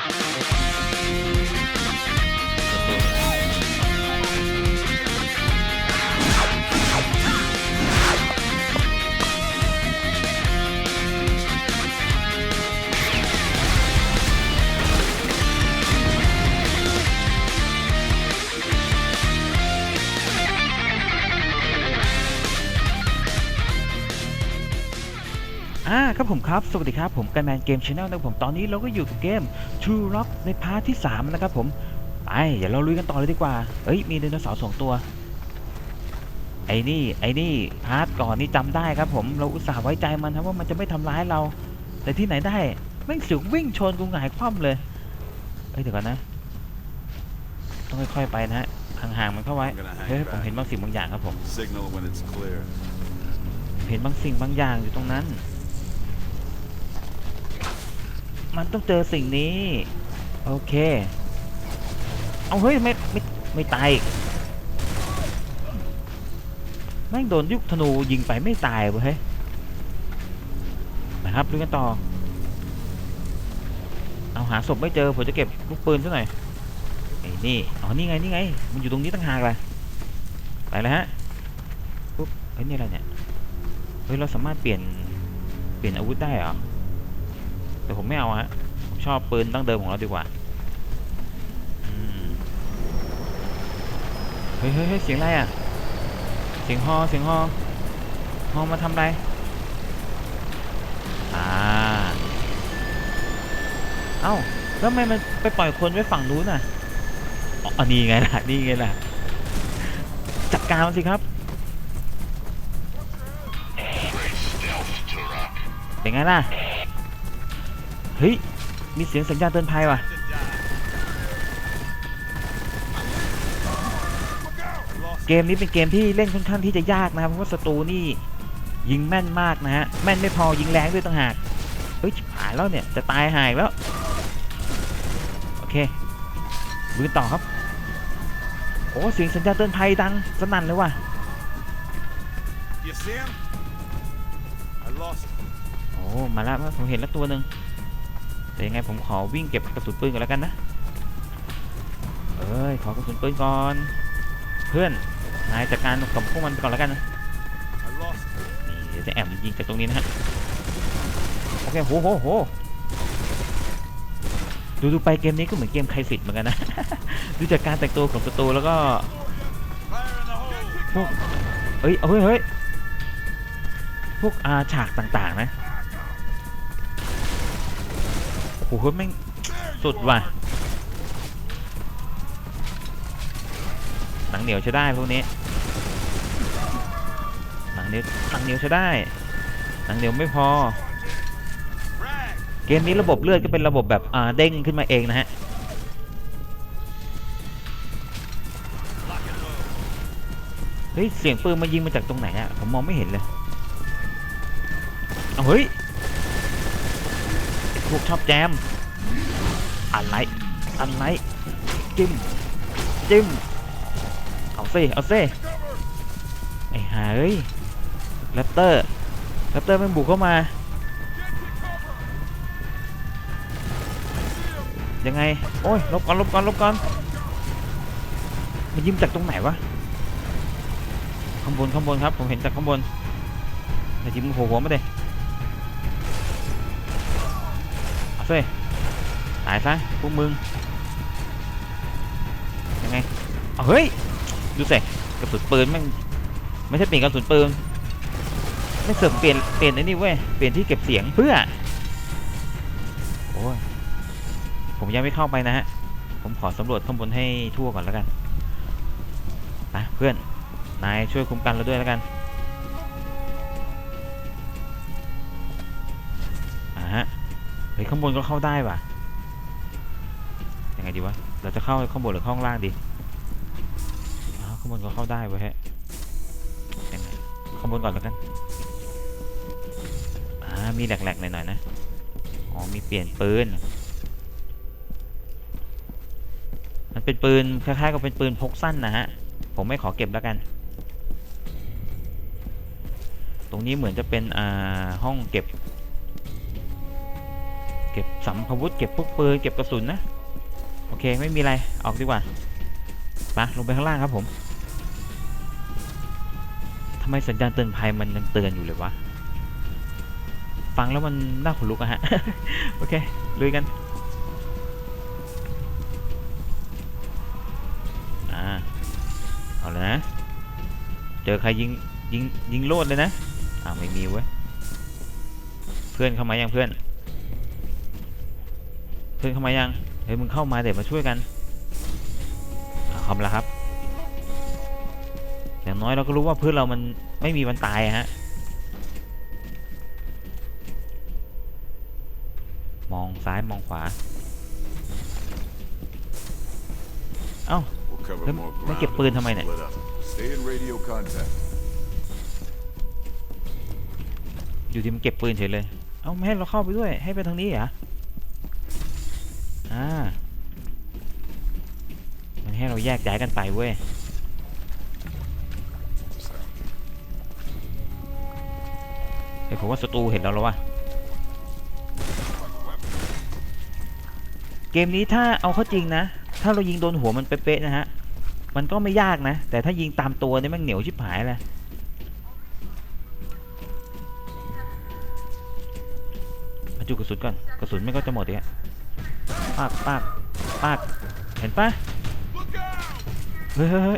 อ่ ครับผมครับ สวัสดีครับผมกันแมนเกมชาแนลนะครับผมตอนนี้เราก็อยู่กับเกม True Rock ในพาร์ทที่ 3 นะครับผมไปเดี๋ยวเราลุยกันต่อเลยดีกว่าเอ้ยมีไดโนเสาร์สองตัว ไอ้นี่ไอ้นี่พาร์ทก่อนนี่จำได้ครับผมเราอุตส่าห์ไว้ใจมันครับว่ามันจะไม่ทำร้ายเรา แต่ที่ไหนได้แม่งเสือกวิ่งชนกูหงายคว่ำเลยเอ้ยเดี๋ยวก่อนนะ ต้องค่อยๆไปนะฮะห่างๆมันเข้าไว้ I'm gonna hang เฮ้ยผม back. เห็นบางสิ่งบางอย่างครับผม Signal when it's clear. เห็นบางสิ่งบางอย่างอยู่ตรงนั้น มันต้องเจอสิ่งนี้ โอเค เอาเฮ้ยไม่ไม่ไม่ตายแม่งโดนยุคธนูยิงไปไม่ตายเว้ยเฮ้ยนะครับดูกันต่อ เอาหาศพไม่เจอผมจะเก็บลูกปืนซะหน่อยไอ้นี่อ๋อนี่ไงนี่ไง มันอยู่ตรงนี้ตั้งหากเลยไปเลยฮะปุ๊บเฮ้ยนี่อะไรเนี่ยเฮ้ยเราสามารถเปลี่ยนเปลี่ยนอาวุธได้เหรอ แต่ผมไม่เอาฮะผมชอบปืนตั้งเดิมของเราดีกว่าเฮ้ยเฮ้ยเสียงอะไรอะ เสียงฮอเสียงฮอฮอมาทำไรอ่าเอ้าแล้วทำไมมันไปปล่อยคนไว้ฝั่งนู้นน่ะอ๋อันนี้ไงล่ะนี่ไงล่ะจัดการมันสิครับเป็นไงล่ะ ฮ้ย มีเสียงสัญญาณเตือนภัยว่ะ เกมนี้เป็นเกมที่เล่นค่อนข้างที่จะยากนะครับ เพราะว่าศัตรูนี่ยิงแม่นมากนะฮะ แม่นไม่พอยิงแรงด้วยต่างหาก เฮ้ยชิบหายแล้วเนี่ย จะตายหายแล้ว โอเคดูกันต่อครับ โอ้เสียงสัญญาณเตือนภัยดังสนั่นเลยว่ะ You see him? I lost him. โอ้ มาแล้วผมเห็นแล้วตัวหนึ่ง แต่ยังไงผมขอวิ่งเก็บกระสุนปืนก่อนแล้วกันนะ เอ้ย ขอกระสุนปืนก่อน เพื่อน นายจัดการกับพวกมันไปก่อนแล้วกันนะ นี่จะแอบยิงจากตรงนี้นะฮะ โอเค โหโหโหดูดูไปเกมนี้ก็เหมือนเกมใครสิทธิ์เหมือนกันนะ ดูจากการแต่งตัวของศัตรูแล้วก็พวกเอ้ยเอาเฮ้ยเฮ้ยพวกอาฉากต่างๆนะ อ้โหแม่งสุดว่ะ หนังเหนียวใช้ได้พวกนี้ หนังเหนียวหนังเหนียวใช้ได้ หนังเหนียวไม่พอ เกมนี้ระบบเลือดก็เป็นระบบแบบอ่าเด้งขึ้นมาเองนะฮะเฮ้ยเสียงปืนมายิงมาจากตรงไหนอะผมมองไม่เห็นเลยเอาเฮ้ย พวกชอบแจมอะไรอะไรจิ้มจิ้มเอาซิเอาซิไอ้ห่าเอ้ยแรปเตอร์แรปเตอร์มันบุกเข้ามา ยังไง โอ้ยลบก่อนลบก่อนลบก่อนมันยิงจากตรงไหนวะข้างบนข้างบนครับผมเห็นจากข้างบนแต่ยิงหัวหัวมาเด้ เซิตายซะพวกมึงยังไงเอาเฮ้ยดูสิกระสุนปืนม่งไม่ใช่เปลี่ยนกระสุนปืนไม่เสริมเปลี่ยนเปลี่ยนไอ้นี่เว้ยเปลี่ยนที่เก็บเสียงเพื่อโอ้ยผมยังไม่เข้าไปนะฮะผมขอสำรวจข้างบนให้ทั่วก่อนแล้วกันไปเพื่อนนายช่วยคุ้มกันเราด้วยแล้วกัน เฮ้ยข้างบนก็เข้าได้ว่ะยังไงดีวะเราจะเข้าข้างบนหรือข้างล่างดีอ้าวข้างบนก็เข้าได้เว้ยฮะยังไงข้างบนก่อนแล้วกันอ่ามีแหลกๆหน่อยๆนะอ๋อมีเปลี่ยนปืนมันเป็นปืนคล้ายๆกับเป็นปืนพกสั้นนะฮะผมไม่ขอเก็บแล้วกัน ตรงนี้เหมือนจะเป็นอ่าห้องเก็บ เก็บสัมภาวุธเก็บพวกปืนเก็บกระสุนนะ โอเคไม่มีอะไรออกดีกว่าไปลงไปข้างล่างครับผมทำไมสัญญาณเตือนภัยมันยังเตือนอยู่เลยวะ ฟังแล้วมันน่าขนลุกอะฮะ โอเคลุยกัน อ่า เอาเลยนะ เจอใครยิงยิงยิงโลดเลยนะอ้าไม่มีเว้ย เพื่อนเข้ามายังเพื่อน พื่อนเข้ามายัง เฮ้ยมึงเข้ามาเดี๋ยวมาช่วยกันอะเข้ามล้วครับ อย่างน้อยเราก็รู้ว่าเพื่อนเรามันไม่มีวันตายฮะ มองซ้ายมองขวา เอ้า We'll cover Lem- more lem- ground get if ปืนทำไมเนี่ย?อยู่ที่มันเก็บปืนเฉยเลย เอ้าไม่ให้เราเข้าไปด้วย ให้ไปทางนี้เหรอ อ่า มันให้เรา แยกย้ายกันไปเว้ยเฮ้ยผมว่าศัตรูเห็นเราแล้ววะเกมนี้ถ้าเอาเข้าจริงนะ ถ้าเรายิงโดนหัวมันเป๊ะๆนะฮะ มันก็ไม่ยากนะ แต่ถ้ายิงตามตัวเนี่ยมันเหนียวชิบหายเลยมาจุกระสุนก่อน กระสุนไม่ก็จะหมดอีกอะปากปากปากเห็นปะ เฮ้ยเฮ้ยเฮ้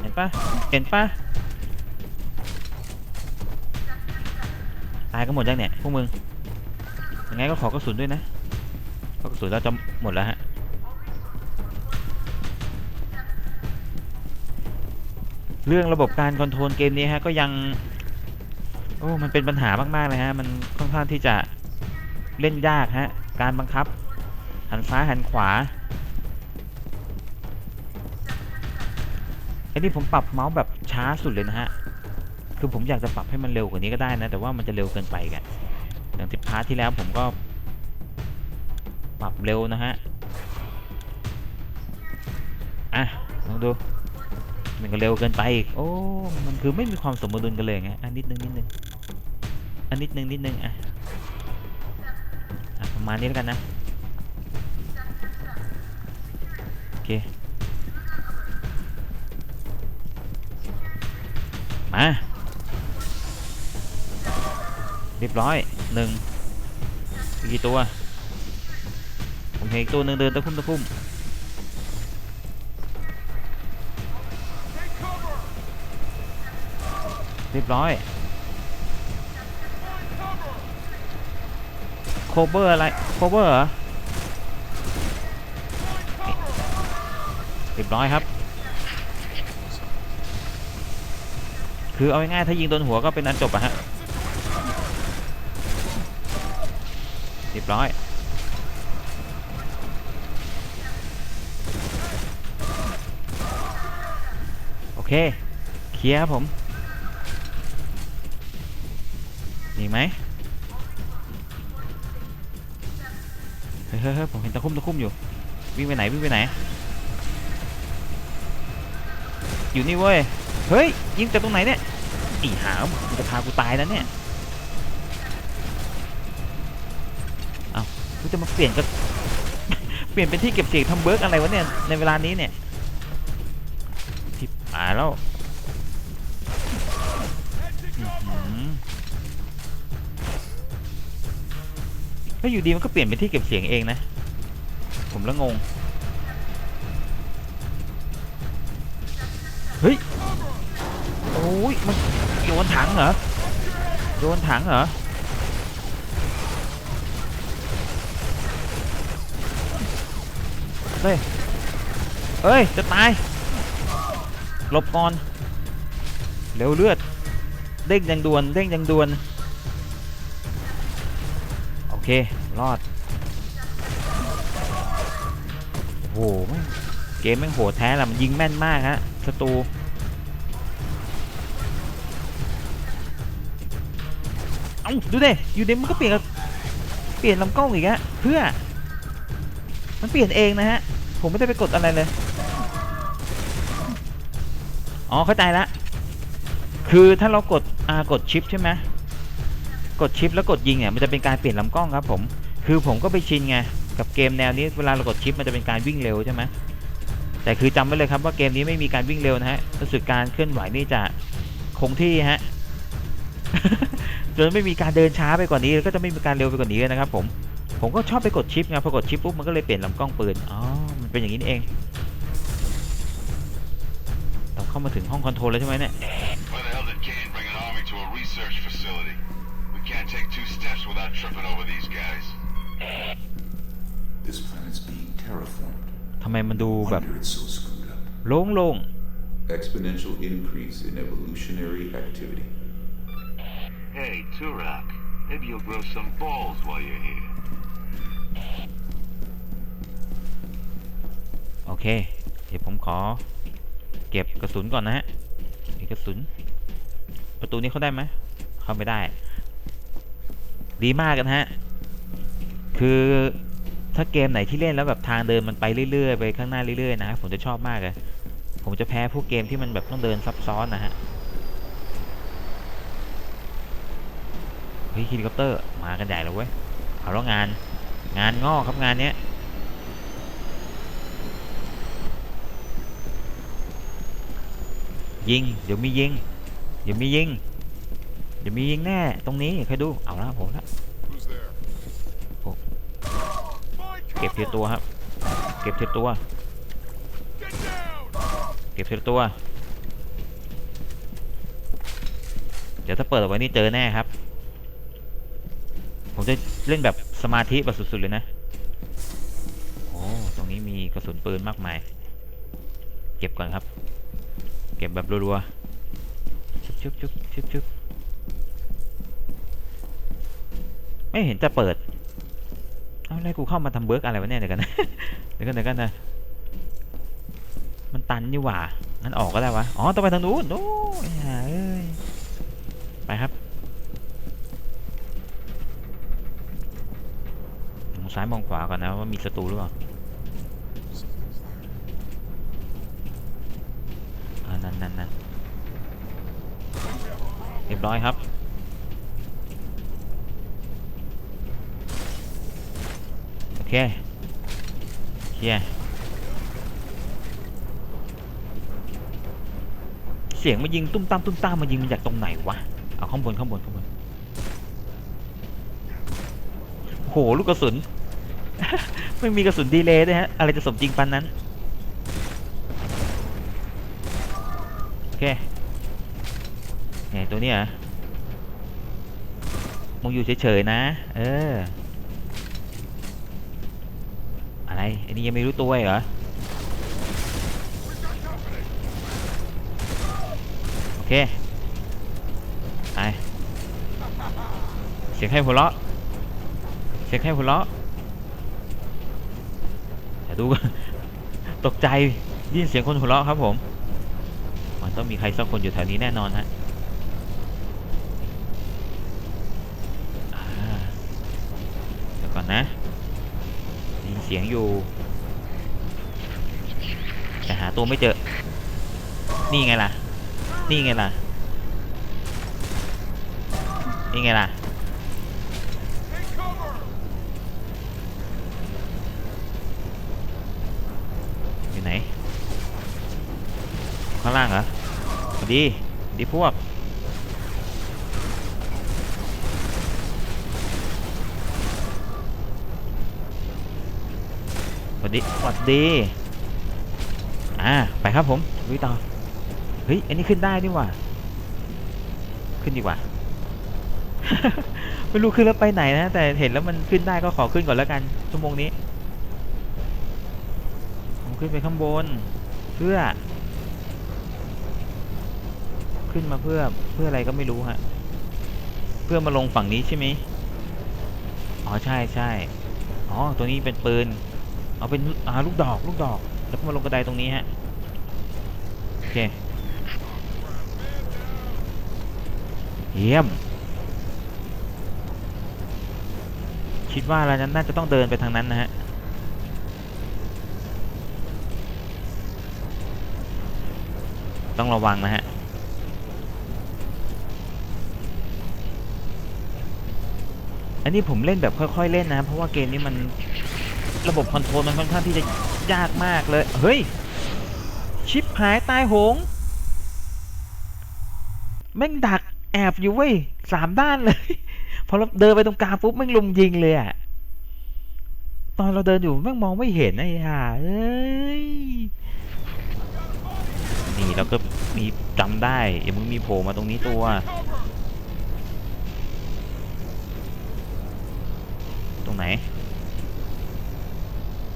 เห็นปะเห็นปะตายก็หมดยังเนี่ยพวกมึงยังไงก็ขอกระสุนด้วยนะเพราะกระสุนเราจะหมดแล้วฮะเรื่องระบบการคอนโทรลเกมนี้ฮะก็ยังโอ้มันเป็นปัญหามากๆเลยฮะมันค่อนข้างที่จะเล่นยากฮะการบังคับ หันซ้ายหันขวา อ้นี่ผมปรับเมาส์แบบช้าสุดเลยนะฮะ คือผมอยากจะปรับให้มันเร็วกว่านี้ก็ได้นะ แต่ว่ามันจะเร็วเกินไปกัน อย่างที่พาร์ทที่แล้วผมก็ ปรับเร็วนะฮะ อะลองดู มันก็เร็วเกินไปอีก โอ้ มันคือไม่มีความสมดุลกันเลยไงอันนิดนึงนิดนึง อันนิดนึงนิดนึงอะอะประมาณนี้แล้วกันนะ โอเค มาเรียบร้อยหนึ่งมีกี่ตัว ผมเห็นอีกตัวหนึ่งเดินตะคุ่มตะคุ่มเรียบร้อยโคเบอร์อะไรโคเบอร์เหรอเรียบร้อยครับ คือเอาง่ายๆถ้ายิงโดนหัวก็เป็นอันจบอะฮะเรียบร้อยโอเคเคลียร์ครับผมมีไหมเฮ้ยเฮ้ยเฮ้ยผมเห็นตะคุ่มตะคุ่มอยู่วิ่งไปไหนวิ่งไปไหน อยู่นี่เว้ย เฮ้ย ยิงจากตรงไหนเนี่ยอีหามงจะพากูตายแล้วเนี่ยเอากูจะมาเปลี่ยนก็เปลี่ยนเป็นที่เก็บเสียงทำเบิร์กอะไรวะเนี่ยในเวลานี้เนี่ยทิบหายแล้วอื้อหือแล้วอยู่ดีมันก็เปลี่ยนเป็นที่เก็บเสียงเองนะ ผมละงง อ้ยมันโยนถังเหรอโยนถังเหรอเฮ้ยเอ้ย จะตายหลบก่อนเร็วเลือดเด้งยังด่วนเด้งยังด่วนโอเค รอดโอ้โหแม่งเกมแม่งโหดแท้ละมันยิงแม่นมากฮะศัตรู ดูดิอยู่ดีมันก็เปลี่ยนเปลี่ยนลำกล้องอีกฮะเพื่อ มันเปลี่ยนเองนะฮะ ผมไม่ได้ไปกดอะไรเลย อ๋อเข้าใจละคือถ้าเรากดอากดชิปใช่ไหมกดชิปแล้วกดยิงเนี่ยมันจะเป็นการเปลี่ยนลำกล้องครับผม คือผมก็ไปชินไงกับเกมแนวนี้เวลาเรากดชิปมันจะเป็นการวิ่งเร็วใช่ไหมแต่คือจำไว้เลยครับว่าเกมนี้ไม่มีการวิ่งเร็วนะฮะรู้สึกการเคลื่อนไหวนี่จะคงที่ฮะ จนไม่มีการเดินช้าไปกว่านี้แล้วก็จะไม่มีการเร็วไปกว่านี้เลยนะครับผมผมก็ชอบไปกดชิปไงพอกดชิปปุ๊บมันก็เลยเปลี่ยนลำกล้องปืนอ๋อมันเป็นอย่างนี้นี่เองเราเข้ามาถึงห้องคอนโทรลแล้วใช่ไหมเนี่ย Why the hell did Kane bring an army to a research facility? We can't take two steps without tripping over these guys. This planet's being terraformed. ทำไมมันดูแบบ Wonder it's so screwed up. โล่ง Exponential increase in evolutionary activity. Hey, Turok, maybe you'll grow some balls while you're here. โอเค เดี๋ยวผมขอ เก็บกระสุนก่อนนะฮะมีกระสุน ประตูนี้เข้าได้ไหม เข้าไม่ได้ ดีมากกันฮะ คือถ้าเกมไหนที่เล่นแล้วแบบทางเดินมันไปเรื่อยๆ ไปข้างหน้าเรื่อยๆ นะฮะผมจะชอบมากเลย ผมจะแพ้พวกเกมที่มันแบบต้องเดินซับซ้อนนะฮะ เฮ้ยเฮลิคอปเตอร์มากันใหญ่แล้วเว้ยเอาแล้วงานงานงอกครับงานเนี้ยยิงเดี๋ยวมียิงเดี๋ยวมียิงเดี๋ยวมียิงแน่ตรงนี้ใครดูเอาละผมละเก็บทีละ cover! ตัวครับ เก็บทีละตัว เก็บทีละตัว เดี๋ยวถ้าเปิดออกไปนี่เจอแน่ครับ เล่นแบบสมาธิแบบสุดๆเลยนะ โอ้ ตรงนี้มีกระสุนปืนมากมาย เก็บก่อนครับ เก็บแบบรัวๆ ชุบชุบชุบชุบชุบไม่เห็นจะเปิด เอาอะไรกูเข้ามาทำเบิร์กอะไรวะเนี่ยเดี๋ยวกันนะเดี๋ยวกันเดี๋ยวกันนะ มันตันนี่หว่างั้นออกก็ได้วะ อ๋อ ต้องไปทางนู้นโอ้ยห่าเอ้ยไปครับ มอง ซ้ายมองขวาก่อนนะว่ามีศัตรูหรือเปล่าอ่านั่นนั่นนั่นเรียบร้อยครับโอเคเคลียเสียงมายิงตุ้มตามตุ้มตามมายิงมาจากตรงไหนวะเอาข้างบนข้างบนข้างบนโหลูกกระสุน ไม่มีกระสุนดีเลย์ด้วยฮะ อะไรจะสมจริงปันนั้น โอเคเนี่ยตัวเนี้ยเหรอมึงอยู่เฉยๆนะ เออ อะไรอ้นี่ยังไม่รู้ตัวเหรอ โอเค ไป เสียงให้หัวเราะ เสียงให้หัวเราะ ยวดูตกใจได้ยินเสียงคนหัวเราะครับผม มันต้องมีใครสักคนอยู่แถวนี้แน่นอนฮะเดี๋ยวก่อนนะได้ยินเสียงอยู่ แต่หาตัวไม่เจอ นี่ไงล่ะ นี่ไงล่ะ นี่ไงล่ะ ดีสวัสดีพวก สวัสดี สวัสดี อ่า ไปครับผมลุยต่อ เฮ้ย อันนี้ขึ้นได้นี่หว่า ขึ้นดีกว่า ไม่รู้ขึ้นแล้วไปไหนนะ แต่เห็นแล้วมันขึ้นได้ก็ขอขึ้นก่อนแล้วกัน ชั่วโมงนี้ ผมขึ้นไปข้างบน เพื่อ ขึ้นมาเพื่อเพื่ออะไรก็ไม่รู้ฮะ เพื่อมาลงฝั่งนี้ใช่ไหมอ๋อใช่ใช่อ๋อตัวนี้เป็นปืน เอาเป็นอ่าลูกดอกลูกดอก แล้วก็มาลงกระไดตรงนี้ฮะ โอเค เยี่ยม คิดว่าอะไรนั้นน่าจะต้องเดินไปทางนั้นนะฮะต้องระวังนะฮะ อันนี้ผมเล่นแบบค่อย ๆ เล่นนะ เพราะว่าเกมนี้มันระบบคอนโทรลมันค่อนข้างที่จะยากมากเลย เฮ้ย ชิปหายตายโหง แม่งดักแอบอยู่เว้ยสามด้านเลย พอเราเดินไปตรงกลางปุ๊บแม่งลุมยิงเลยอะตอนเราเดินอยู่แม่งมองไม่เห็นไอ้ห่าเอ้ย นี่เราก็มีจำได้อย่ามึงมีโผล่มาตรงนี้ตัว รงไหน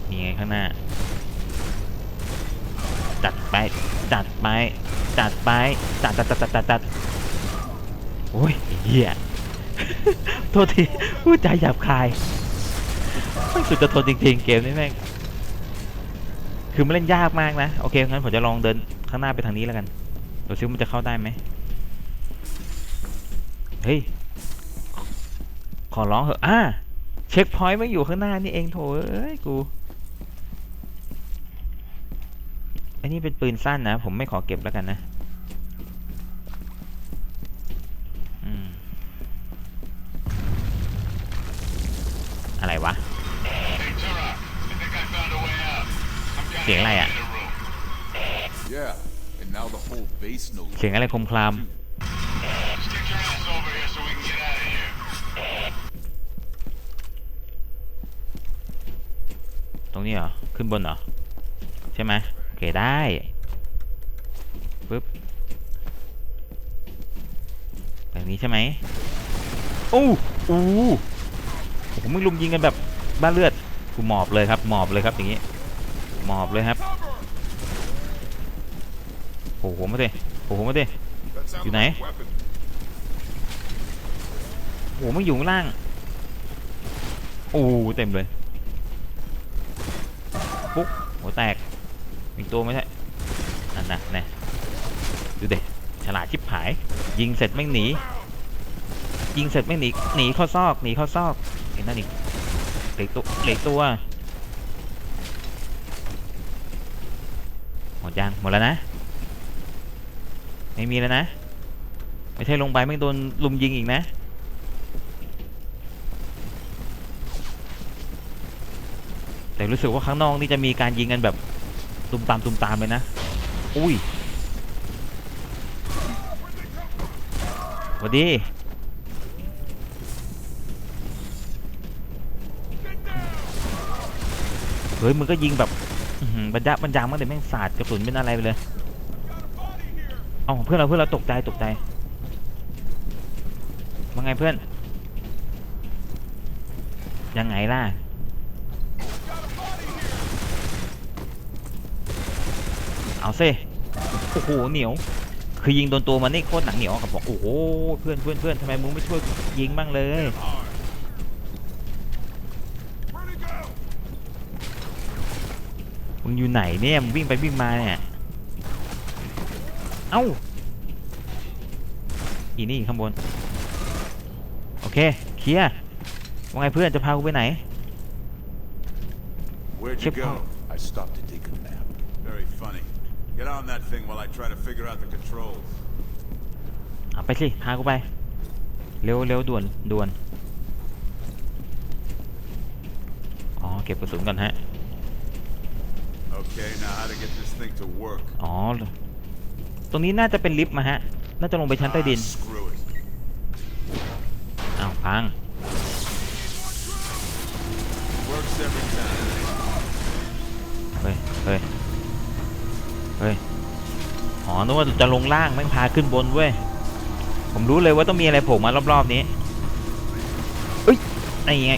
นี่ไงข้างหน้า จัดไป จัดไป จัดไป จัดจัดจัดจัดจัดจัดโอ้ยเหี้ยโทษทีพูดใจหยาบคายไม่สุดจะทนจริงๆ เกมนี้แม่ง คือมันเล่นยากมากนะ โอเค งั้นผมจะลองเดินข้างหน้าไปทางนี้แล้วกันดูซิว่ามันจะเข้าได้ไหมเฮ้ย ขอร้องเหอะอ่า เช็คพอยต์ไม่อยู่ข้างหน้านี่เองโถเอ้ยกู อันนี้เป็นปืนสั้นนะ ผมไม่ขอเก็บแล้วกันนะอืมอะไรวะ เสียงอะไรอะเสียงอะไรคมคลาม รงนี้เหรอ ขึ้นบนเหรอ ใช่ไหมโอเคได้ปึ๊บแบบนี้ใช่ไหมโอ้โอ้ผมมึงลุมยิงกันแบบบ้าเลือดกูหมอบเลยครับ หมอบเลยครับอย่างนี้ หมอบเลยครับโอ้โหมาดิโอ้โหมาดิ That sounds You like know? a weapon. โอ้โหไม่อยู่ข้างล่าง โอ้เต็มเลย หัวแตก อีกตัวไม่ใช่นั่นนะแน่ดูเด็ฉลาดชิบหาย ยิงเสร็จไม่งหนี ยิงเสร็จไม่งหนี หนีเข้าซอก หนีเข้าซอกเห็นนั่นอีกเหล็กตัวเหล็กตัวหมดยังหมดแล้วนะ ไม่มีแล้วนะ ไม่ใช่ลงไปไม่งโดนลุมยิงอีกนะ แต่รู้สึกว่าข้างนอกนี่จะมีการยิงกันแบบตุมตามตุมตามเลยนะ อุ้ยสวัสดี เฮ้ยมึงก็ยิงแบบบรรยะบรรยังมากเลยแม่งสาดกระสุนเป็นอะไรไปเลย เอ้าเพื่อนเราเพื่อนเราตกใจตกใจว่าไงเพื่อน ยังไงล่ะ เอาซิโอ้โหเหนียว คือยิงโดนตัวมันนี่โคตรหนังเหนียวกับบอกโอ้โหเพื่อนเพื่อนเพื่อนทำไมมึงไม่ช่วยยิงบ้างเลย Where'd he go? มึงอยู่ไหนเนี่ยมึงวิ่งไปวิ่งมาเนี่ยเอ้าอีนี่ข้างบนโอเคเคลียร์ว่าไงเพื่อนจะพากูไปไหน Where'd Chip you go? I stopped to take a nap. Very funny. Get on that thing while I try to figure out the controls. เอาไปสิพากูไป เร็วเร็วด่วนด่วน อ๋อ เก็บกระสุนก่อนฮะ Okay, now how to get this thing to work? อ๋อ ตรงนี้น่าจะเป็นลิฟต์มาฮะ น่าจะลงไปชั้นใต้ดิน Ah, screw it. อ้าวพัง Works every อ๋อนึกว่าจะลงล่างแม่งพาขึ้นบนเว้ย ผมรู้เลยว่าต้องมีอะไรโผล่มารอบๆนี้เอ้ยไอ้ไง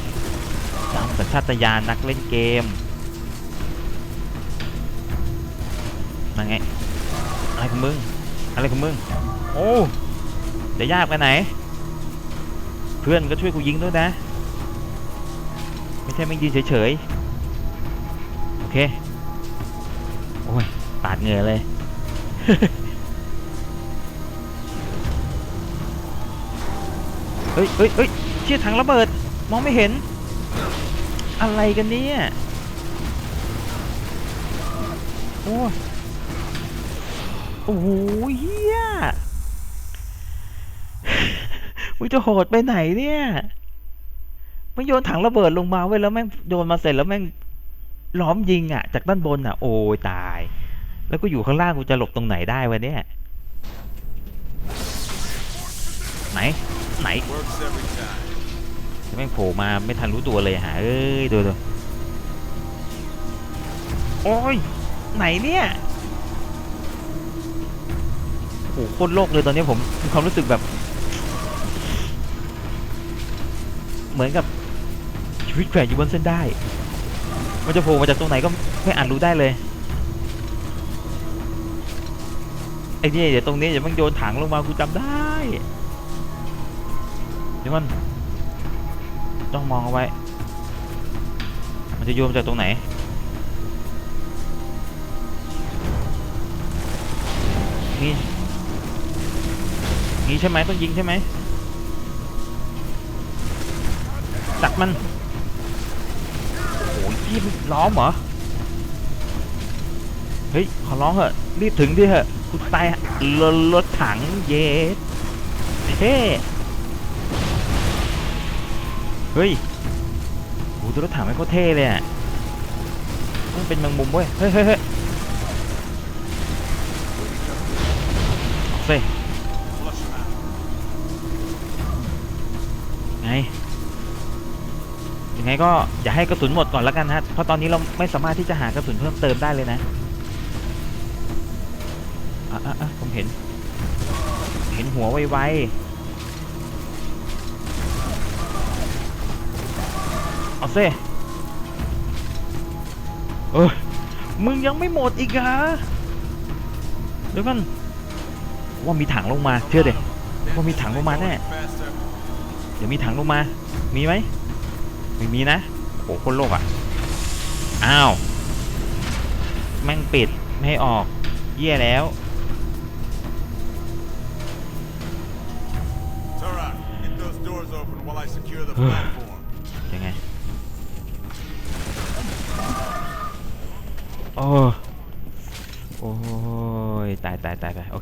ตามสัญชาตญาณนักเล่นเกมมาไง อะไรของมึง อะไรของมึง โอ้จะยากไปไหน เพื่อนก็ช่วยกูยิงด้วยนะ ไม่ใช่แม่งยืนเฉยๆ โอเค โอ้ย ปาดเหงื่อเลย เฮ้ยเฮ้ยเฮ้ยเชี่ยถังระเบิด มองไม่เห็น อะไรกันเนี่ยโอ้ยโอ้โหเฮียมึงจะโหดไปไหนเนี่ยมันโยนถังระเบิดลงมาเว้แล้วแม่งโยนมาเสร็จแล้วแม่งล้อมยิงอะ จากด้านบนอะ โอ้ยตาย แล้วก็อยู่ข้างล่างกูจะหลบตรงไหนได้วะเนี่ย ไหน ไหนแม่งโผล่มาไม่ทันรู้ตัวเลยหาเอ้ยดูดูโอ้ย ไหนเนี่ยโอ้โหโคตรโลกเลยตอนนี้ผมมีความรู้สึกแบบ เหมือนกับชีวิตแขวนอยู่บนเส้นได้ มันจะโผล่มาจากตรงไหนก็ไม่อาจรู้ได้เลย ไอ้เนี่ยเดี๋ยวตรงนี้เดี๋ยวมันโยนถังลงมากูจำได้เดี๋ยวมันต้องมองเอาไว้ มันจะโยนจากตรงไหนนี่นี่ใช่ไหมต้องยิงใช่ไหมตัดมันโอ้ยพี่มันล้อมเหรอ เฮ้ย ขอร้องเหอะ รีบถึงดิเหอะ กูตายรถรถถังเย็ดเท่เฮ้ยโหตัวรถถังไม่โคตรเท่เลยอะมันเป็นแมงมุมเว้ย เฮ้ยเฮ้ยเฮ้ยเอาสิ Flush him out. ไงยังไงก็อย่าให้กระสุนหมดก่อนแล้วกันฮะ เพราะตอนนี้เราไม่สามารถที่จะหากระสุนเพิ่มเติมได้เลยนะ อะอะอะผมเห็น เห็นหัวไวๆเอาสิเออมึงยังไม่หมดอีกเหรอเดี๋ยวกันว่ามีถังลงมาเชื่อเด็ว่ามีถังลงมาแน่เดี๋ยวมีถังลงมา มีไหมไม่มีนะโอ้โหคนโลกอะอ้าวแม่งปิดไม่ให้ออกเยี่ยแล้ว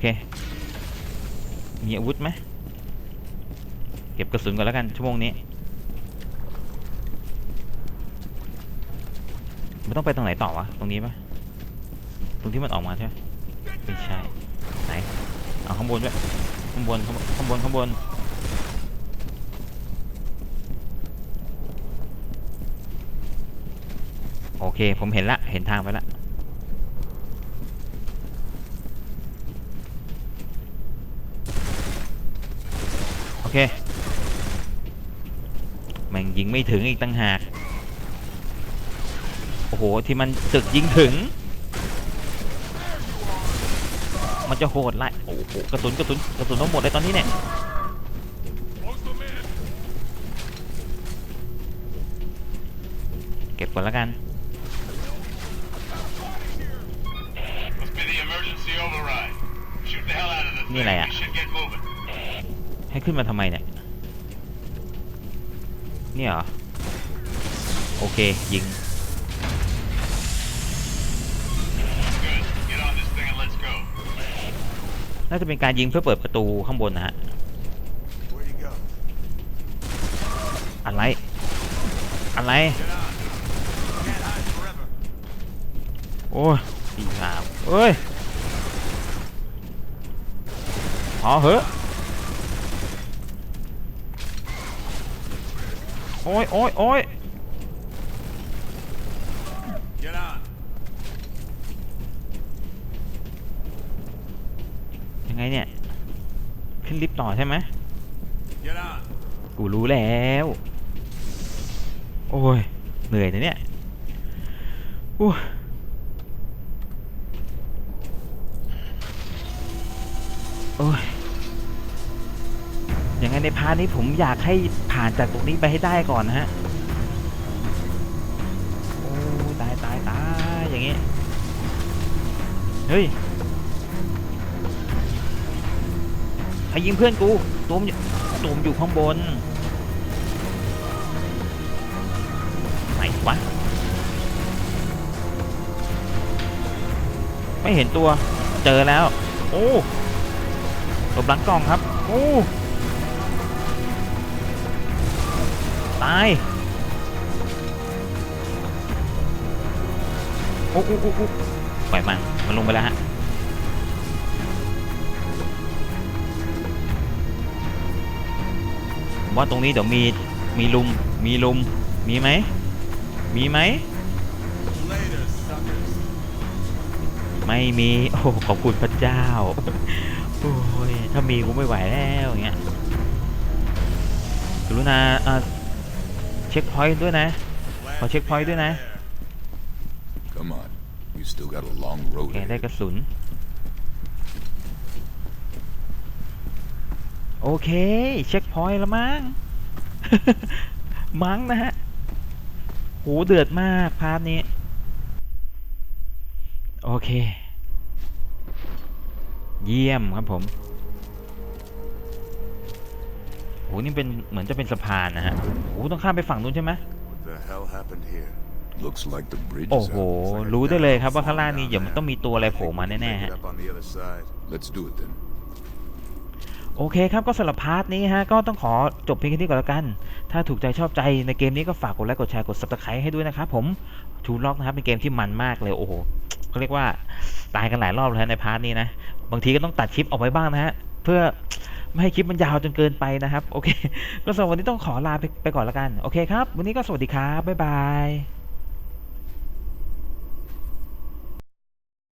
เค มีอาวุธไหมเก็บกระสุนก่อนแล้วกันชั่วโมงนี้ไมันต้องไปตรงไหนต่อวะ ตรงนี้ปะตรงที่มันออกมาใช่ไหมไม่ใช่ ไหน เอาข้างบนด้วย ข้างบน ข้างบน ข้างบนข้างบนโอเค ผมเห็นละ เห็นทางไปละ เค แม่งยิงไม่ถึงอีกตั้งหาก โอ้โห ที่มันตึกยิงถึง มันจะโหดไล่โอ้โห กระสุนกระสุนกระสุนต้องหมดเลยตอนนี้เนี่ย Close them in. เก็บก่อนแล้วกัน Must be the emergency override. Shoot the ให้ขึ้นมาทำไมเนี่ย เนี่ยเหรอ โอเค ยิง น่าจะเป็นการยิงเพื่อเปิดประตูข้างบนนะฮะ อะไร อะไร โอ้ยปีสามเอ้ยพอเหอะ อ้ยโอ้ยโอ้ยยังไงเนี่ย ขึ้นลิฟต์ต่อใช่ไหมกูรู้แล้ว โอ้ย เหนื่อยนะเนี่ยอู้โอ้ย พาร์ทนี้ผมอยากให้ผ่านจากตรงนี้ไปให้ได้ก่อนนะฮะ โอ้ตายตายตายอย่างงี้ เฮ้ยใครยิงเพื่อนกูตูมอยู่ตูมอยู่ข้างบน ไหนวะ ไม่เห็นตัว เจอแล้ว โอ้หลบหลังกล่องครับ โอ้ายโอ้โอ้ปล่อยมัน มันลงไปแล้วฮะว่าตรงนี้เดี๋ยวมี มีลุม มีลุม มีไหม มีไหม ไม่มี โอ้ขอบคุณพระเจ้า โอ้ย ถ้ามีกูไม่ไหวแล้วอย่างเงี้ยกรุณาอ่า เช็คพอยต์ด้วยนะ Glad I'll check to be point out doing that. there. Come on. You still got a long โอ road เคได้ ahead. กระสุน โอเค เช็คพอยต์แล้วมั้ง มั้งนะฮะโหเดือดมากพาร์ทนี้ โอเค เยี่ยมครับผม โหนี่เป็นเหมือนจะเป็นสะพานนะฮะโหต้องข้ามไปฝั่งนู้นใช่ไหม What the hell happened here? Looks like the bridge โอ้ is โห out. รู้ได้เลยครับว่าข้างล่างนี้เดี๋ยวมันต้องมีตัวอะไรโผล่มา Think we แน่ can ๆ make ฮะ it up on the other side. Let's do it then. โอเคครับก็สำหรับพาร์ทนี้ฮะก็ต้องขอจบเพียงแค่นี้ก่อนแล้วกัน ถ้าถูกใจชอบใจในเกมนี้ก็ฝากกดไลค์กดแชร์กด subscribe ให้ด้วยนะครับผมทูล็อกนะครับเป็นเกมที่มันมากเลยโอ้โหเขาเรียกว่าตายกันหลายรอบแล้วในพาร์ทนี้นะ บางทีก็ต้องตัดคลิปออกไปบ้างนะฮะเพื่อ ไม่ให้คลิปมันยาวจนเกินไปนะครับ โอเค ก็สำหรับวันนี้ต้องขอลาไปไปก่อนละกัน โอเคครับ วันนี้ก็สวัสดีครับ บ๊ายบาย